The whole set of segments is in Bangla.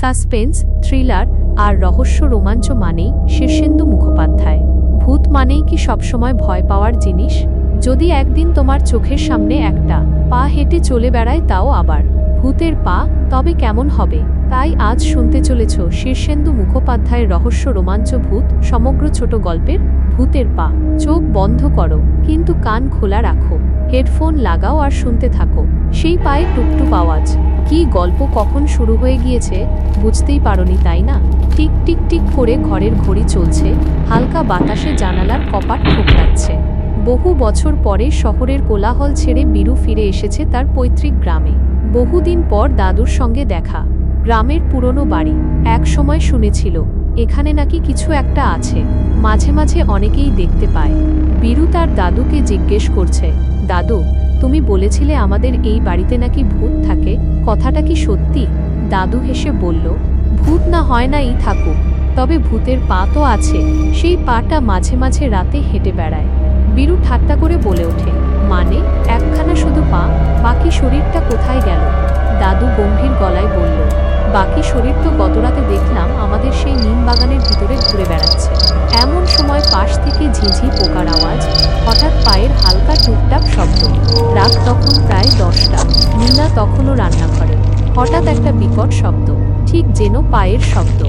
সাসপেন্স, থ্রিলার আর রহস্য রোমাঞ্চ মানেই শীর্ষেন্দু মুখোপাধ্যায়। ভূত মানেই কি সবসময় ভয় পাওয়ার জিনিস? যদি একদিন তোমার চোখের সামনে একটা পা হেঁটে চলে বেড়ায়, তাও আবার। ভূতের পা তবে কেমন হবে? তাই আজ শুনতে চলেছ শীর্ষেন্দু মুখোপাধ্যায়ের রহস্য রোমাঞ্চ ভূত, সমগ্র ছোট গল্পের ভূতের পা। চোখ বন্ধ করো, কিন্তু কান খোলা রাখো। হেডফোন লাগাও আর শুনতে থাকো। সেই পায়ে টুকটুক আওয়াজ। কি গল্প কখন শুরু হয়ে গিয়েছে বুঝতেই পারোনি, তাই না? টিক টিক টিক করে ঘরের ঘড়ি চলছে, হালকা বাতাসে জানালার কপাট ঠোকরাচ্ছে। বহু বছর পরে শহরের কোলাহল ছেড়ে বীরু ফিরে এসেছে তার পৈতৃক গ্রামে। বহুদিন পর দাদুর সঙ্গে দেখা, গ্রামের পুরনো বাড়ি, এক সময় শুনেছিল, এখানে নাকি কিছু একটা আছে, মাঝে মাঝে অনেকেই দেখতে পায়। বীরু তার দাদুকে জিজ্ঞেস করছে, দাদু তুমি বলেছিলে আমাদের এই বাড়িতে নাকি ভূত থাকে। কথাটা কি সত্যি? দাদু হেসে বলল, ভূত না হয় নাই থাকুক। তবে ভূতের পা তো আছে। সেই পাটা মাঝে মাঝে রাতে হেঁটে বেড়ায়। বীরু ঠাট্টা করে বলে ওঠে মানে একখানা শুধু পা? বাকি শরীরটা কোথায় গেল? দাদু গম্ভীর গলায় বলল, বাকি শরীর তো গতরাতে দেখলাম আমাদের সেই নিম বাগানের ভিতরে ঘুরে বেড়াচ্ছে। এমন সময় পাশ থেকে ঝিঝি পোকার আওয়াজ পায়ের হালকা টুকটাক শব্দ। রাত তখন প্রায় দশটা। মিনা তখনও রান্নাঘরে হঠাৎ একটা বিকট শব্দ, ঠিক যেন পায়ের শব্দ।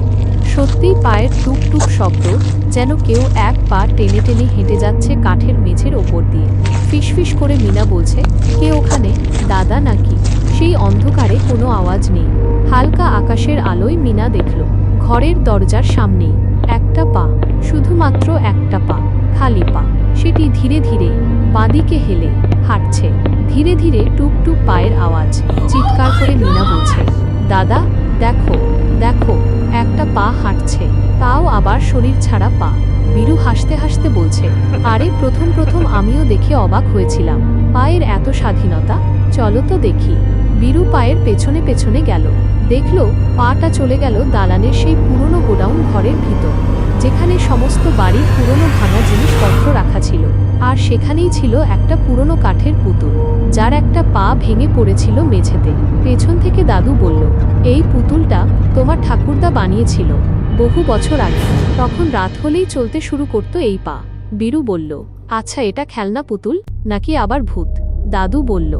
সত্যিই পায়ের টুকটুক শব্দ, যেন কেউ এক পা টেনে টেনে হেঁটে যাচ্ছে কাঠের মেঝের ওপর দিয়ে। ফিসফিস করে মিনা বলছে, কে ওখানে? দাদা নাকি? সেই অন্ধকারে কোনো আওয়াজ নেই। হালকা আকাশের আলোয় মিনা দেখল, ঘরের দরজার সামনেই। একটা পা, শুধুমাত্র একটা পা, খালি পা। সেটি ধীরে ধীরে বাঁদিকে হেলে হাঁটছে। ধীরে ধীরে টুকটুক পায়ের আওয়াজ। চিৎকার করে মিনা বলছে, দাদা, দেখো দেখো, একটা পা হাঁটছে। তাও আবার শরীর ছাড়া পা। বীরু হাসতে হাসতে বলছে, আরে, প্রথম প্রথম আমিও দেখে অবাক হয়েছিলাম। পায়ের এত স্বাধীনতা? চলো তো দেখি। বীরু পায়ের পেছনে পেছনে গেল। দেখল, পাটা চলে গেল দালানের সেই পুরনো গোডাউন ঘরের ভিতর। যেখানে সমস্ত বাড়ির পুরনো ভাঙা জিনিসপত্র রাখা ছিল, আর সেখানেই ছিল একটা পুরনো কাঠের পুতুল, যার একটা পা ভেঙে পড়েছিল মেঝেতে। পেছন থেকে দাদু বলল, এই পুতুলটা তোমার ঠাকুরদা বানিয়েছিল বহু বছর আগে। তখন রাত হলেই চলতে শুরু করতো এই পা। বীরু বলল আচ্ছা এটা খেলনা পুতুল? নাকি আবার ভূত? দাদু বলল,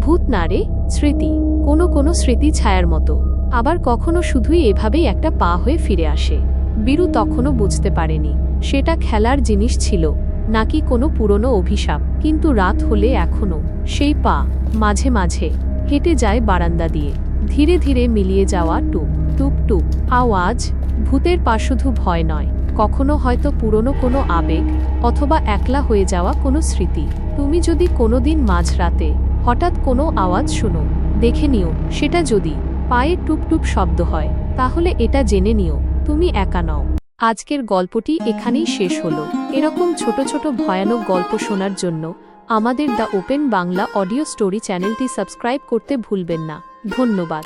ভূত না রে, স্মৃতি। কোনো কোনো স্মৃতি ছায়ার মতো। আবার কখনো শুধুই এভাবেই একটা পা হয়ে ফিরে আসে। বীরু তখনও বুঝতে পারেনি। সেটা খেলার জিনিস ছিল, নাকি কোনো পুরনো অভিশাপ। কিন্তু রাত হলে এখনও সেই পা, মাঝে মাঝে, হেঁটে যায় বারান্দা দিয়ে। ধীরে ধীরে মিলিয়ে যাওয়া টুপ টুপ টুপ, আওয়াজ, ভূতের পা শুধু ভয় নয়, কখনো হয়তো পুরনো কোনো আবেগ, অথবা একলা হয়ে যাওয়া কোনো স্মৃতি। তুমি যদি কোনোদিন মাঝরাতে, হঠাৎ কোনো আওয়াজ শুনো, দেখে নিও, সেটা যদি পায়ের টুপটুপ শব্দ হয়, তাহলে এটা জেনে নিও তুমি একা নও। আজকের গল্পটি এখানেই শেষ হলো। এরকম ছোট ছোট ভয়ানক গল্প শোনার জন্য আমাদের the open Bangla audio story চ্যানেলটি সাবস্ক্রাইব করতে ভুলবেন না। ধন্যবাদ।